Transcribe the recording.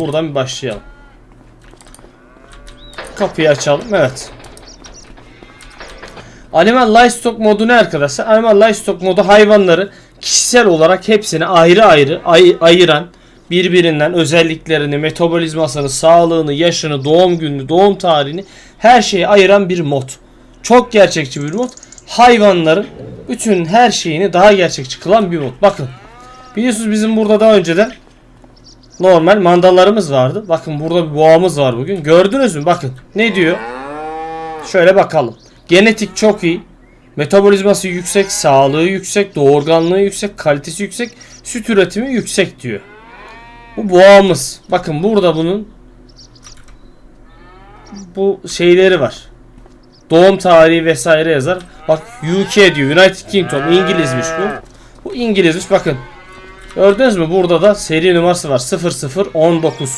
Buradan bir başlayalım. Kapıyı açalım. Evet. Animal Livestock modu ne arkadaşlar? Animal Livestock modu hayvanları kişisel olarak hepsini ayrı ayrı ay- ayıran birbirinden özelliklerini, metabolizmasını, sağlığını, yaşını, doğum gününü, doğum tarihini her şeyi ayıran bir mod. Çok gerçekçi bir mod. Hayvanların bütün her şeyini daha gerçekçi kılan bir mod. Bakın. Biliyorsunuz bizim burada daha önceden normal mandallarımız vardı. Bakın burada bir boğamız var bugün. Gördünüz mü? Bakın. Ne diyor? Şöyle bakalım. Genetik çok iyi. Metabolizması yüksek, sağlığı yüksek, doğurganlığı yüksek, kalitesi yüksek, süt üretimi yüksek diyor. Bu boğamız. Bakın burada bunun bu şeyleri var. Doğum tarihi vesaire yazar. Bak UK diyor. United Kingdom. İngilizmiş bu. Bu İngilizmiş. Bakın. Gördünüz mü? Burada da seri numarası var. 0019.